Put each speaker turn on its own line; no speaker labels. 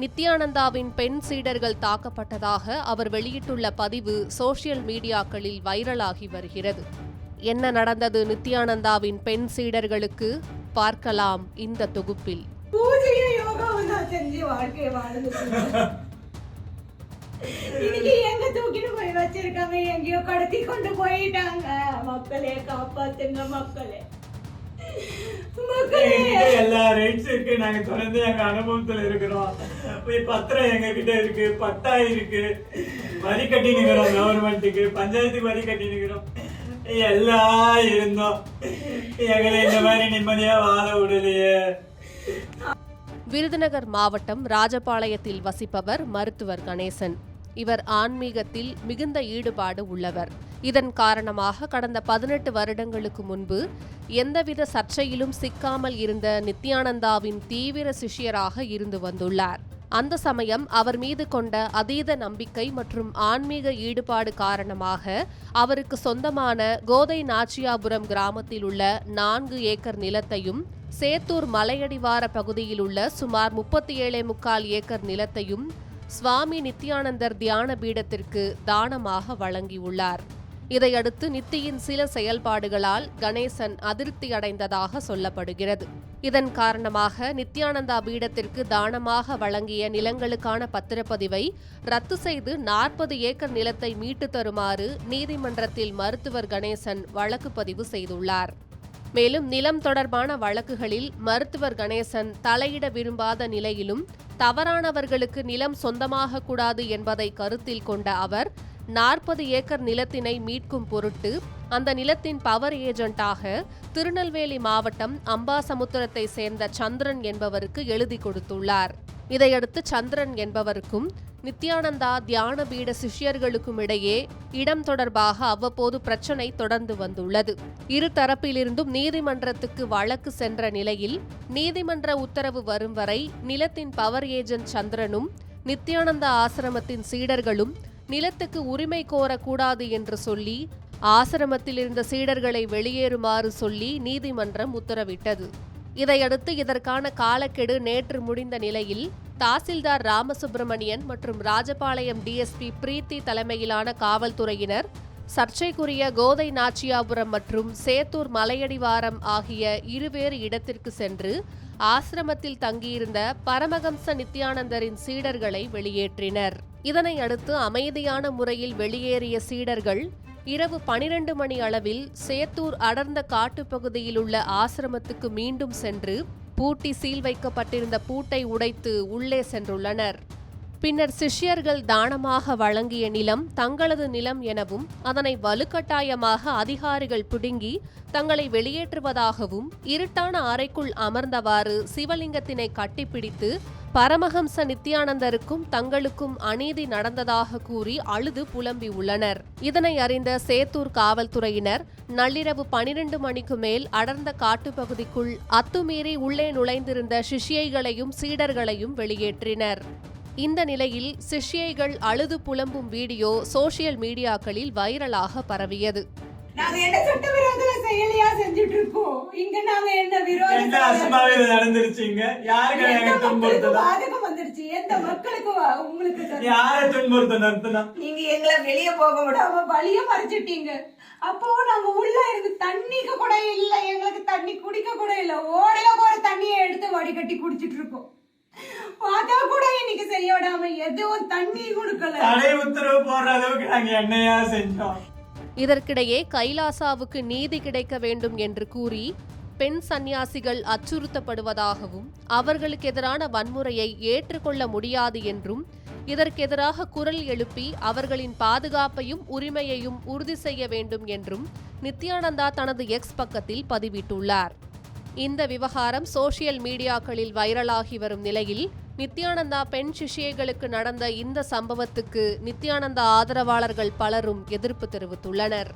நித்யானந்தாவின் பெண் சீடர்கள் தாக்கப்பட்டதாக அவர் வெளியிட்டுள்ள பதிவு சோஷியல் மீடியாக்களில் வைரலாகி வருகிறது. என்ன நடந்தது நித்யானந்தாவின் பெண் சீடர்களுக்கு? பார்க்கலாம் இந்த தொகுப்பில்.
பூஜையும் யோகாவும் தான் செஞ்சு வாழ்க்கையை வாழ்ந்துட்டு இருக்கேன். இன்னைக்கு எங்க தூக்கிட்டு போய் வச்சிருக்காங்க? எங்கேயோ கடத்தி கொண்டு போயிட்டாங்க. மக்களே காப்பாத்துங்க மக்களே. மக்களே
ரைட்ஸ் இருக்கு நாங்க தொடர்ந்து எங்க அனுபவத்துல இருக்கிறோம். போய் பத்திரம் எங்க கிட்ட இருக்கு பட்டா இருக்கு. வரி கட்டி நிக்கிறோம் கவர்மெண்ட்டுக்கு பஞ்சாயத்துக்கு வரி கட்டி நிக்கிறோம். எல்லாம் இருந்தோம். எங்களை இந்த மாதிரி நிம்மதியா வாழ விடலையே.
விருதுநகர் மாவட்டம் ராஜபாளையத்தில் வசிப்பவர் மருத்துவர் கணேசன். இவர் ஆன்மீகத்தில் மிகுந்த ஈடுபாடு உள்ளவர். இதன் காரணமாக கடந்த பதினெட்டு வருடங்களுக்கு முன்பு எந்தவித சர்ச்சையிலும் சிக்காமல் இருந்த நித்யானந்தாவின் தீவிர சிஷ்யராக இருந்து வந்துள்ளார். அந்த சமயம் அவர் மீது கொண்ட அதீத நம்பிக்கை மற்றும் ஆன்மீக ஈடுபாடு காரணமாக அவருக்கு சொந்தமான கோதை நாச்சியாபுரம் கிராமத்தில் உள்ள நான்கு ஏக்கர் நிலத்தையும் சேத்தூர் மலையடிவார பகுதியில் உள்ள சுமார் முப்பத்தி ஏழே முக்கால் ஏக்கர் நிலத்தையும் சுவாமி நித்யானந்தர் தியான பீடத்திற்கு தானமாக வழங்கியுள்ளார். இதையடுத்து நித்தியின் சில செயல்பாடுகளால் கணேசன் அதிருப்தி அடைந்ததாக சொல்லப்படுகிறது. இதன் காரணமாக நித்யானந்தா பீடத்திற்கு தானமாக வழங்கிய நிலங்களுக்கான பத்திரப்பதிவை ரத்து செய்து நாற்பது ஏக்கர் நிலத்தை மீட்டு தருமாறு நீதிமன்றத்தில் மருத்துவர் கணேசன் வழக்கு பதிவு செய்துள்ளார். மேலும் நிலம் தொடர்பான வழக்குகளில் மருத்துவர் கணேசன் தலையிட விரும்பாத நிலையிலும் தவறானவர்களுக்கு நிலம் சொந்தமாக கூடாது என்பதை கருத்தில் கொண்ட அவர் நாற்பது ஏக்கர் நிலத்தினை மீட்கும் பொருட்டு அந்த நிலத்தின் பவர் ஏஜென்ட்டாக திருநெல்வேலி மாவட்டம் அம்பாசமுத்திரத்தை சேர்ந்த சந்திரன் என்பவருக்கு எழுதி கொடுத்துள்ளார். இதையடுத்து சந்திரன் என்பவருக்கும் நித்யானந்தா தியான பீட சிஷ்யர்களுக்கும் இடையே இடம் தொடர்பாக அவ்வப்போது பிரச்சனை தொடர்ந்து வந்துள்ளது. இரு தரப்பிலிருந்தும் நீதிமன்றத்துக்கு வழக்கு சென்ற நிலையில் நீதிமன்ற உத்தரவு வரும் வரை நிலத்தின் பவர் ஏஜென்ட் சந்திரனும் நித்யானந்தா ஆசிரமத்தின் சீடர்களும் நிலத்துக்கு உரிமை கோரக்கூடாது என்று சொல்லி ஆசிரமத்தில் இருந்த சீடர்களை வெளியேறுமாறு சொல்லி நீதிமன்றம் உத்தரவிட்டது. இதையடுத்து இதற்கான காலக்கெடு நேற்று முடிந்த நிலையில் தாசில்தார் ராமசுப்பிரமணியன் மற்றும் ராஜபாளையம் டிஎஸ்பி பிரீத்தி தலைமையிலான காவல்துறையினர் சர்ச்சைக்குரிய கோதை நாச்சியாபுரம் மற்றும் சேத்தூர் மலையடிவாரம் ஆகிய இருவேறு இடத்திற்கு சென்று ஆசிரமத்தில் தங்கியிருந்த பரமஹம்ச நித்யானந்தரின் சீடர்களை வெளியேற்றினர். இதனை அடுத்து அமைதியான முறையில் வெளியேறிய சீடர்கள் இரவு பனிரெண்டு மணி அளவில் சேத்தூர் அடர்ந்த காட்டுப்பகுதியில் உள்ள ஆசிரமத்துக்கு மீண்டும் சென்று பூட்டி சீல் வைக்கப்பட்டிருந்த பூட்டை உடைத்து உள்ளே சென்றுள்ளனர். பின்னர் சிஷ்யர்கள் தானமாக வழங்கிய நிலம் தங்களது நிலம் எனவும் அதனை வலுக்கட்டாயமாக அதிகாரிகள் பிடுங்கி தங்களை வெளியேற்றுவதாகவும் இருட்டான அறைக்குள் அமர்ந்தவாறு சிவலிங்கத்தினை கட்டிப்பிடித்து பரமஹம்ச நித்யானந்தருக்கும் தங்களுக்கும் அநீதி நடந்ததாக கூறி அழுது புலம்பி உள்ளனர். இதனை அறிந்த சேத்தூர் காவல்துறையினர் நள்ளிரவு பனிரெண்டு மணிக்கு மேல் அடர்ந்த காட்டுப்பகுதிக்குள் அத்துமீறி உள்ளே நுழைந்திருந்த சிஷ்யைகளையும் சீடர்களையும் வெளியேற்றினர். இந்த நிலையில் சிஷ்யைகள் அழுது புலம்பும் வீடியோ சோஷியல் மீடியாக்களில் வைரலாக பரவியது.
நாங்க என்ன சட்டவிரோத செயலியா செஞ்சுட்டு இருக்கோம் இங்க நாங்க என்ன விரோத
எந்த அசம்பாவிதம் நடந்துருச்சு இங்க? யாருக்கு
மக்களுக்கு
துன்புறுத்ததா
பாதகம் வந்துருச்சு? எந்த மக்களுக்கு உங்களுக்கு
யாரை துன்புறுத்த நிறுத்தினா
நீங்க எங்களை வெளிய போக விடாம வழிய மறைச்சிட்டீங்க. அப்போ நாங்க உள்ள இருந்து தண்ணிக்கு கூட இல்ல எங்களுக்கு தண்ணி குடிக்க கூட இல்ல. ஓடையில போற தண்ணியை எடுத்து வடிகட்டி குடிச்சிட்டு இருக்கோம் பார்த்தா கூட இன்னைக்கு செய்ய விடாம எதுவும் தண்ணி கொடுக்கல.
தடை உத்தரவு போடுற அளவுக்கு நாங்க என்னையா செஞ்சோம்?
இதற்கிடையே கைலாசாவுக்கு நீதி கிடைக்க வேண்டும் என்று கூறி பெண் சந்நியாசிகள் அச்சுறுத்தப்படுவதாகவும் அவர்களுக்கு எதிரான வன்முறையை ஏற்றுக்கொள்ள முடியாது என்றும் இதற்கெதிராக குரல் எழுப்பி அவர்களின் பாதுகாப்பையும் உரிமையையும் உறுதி செய்ய வேண்டும் என்றும் நித்யானந்தா தனது எக்ஸ் பக்கத்தில் பதிவிட்டுள்ளார். இந்த விவகாரம் சோஷியல் மீடியாக்களில் வைரலாகி வரும் நிலையில் நித்யானந்தா பெண் சிஷ்யைகளுக்கு நடந்த இந்த சம்பவத்துக்கு நித்யானந்தா ஆதரவாளர்கள் பலரும் எதிர்ப்பு தெரிவித்துள்ளனர்.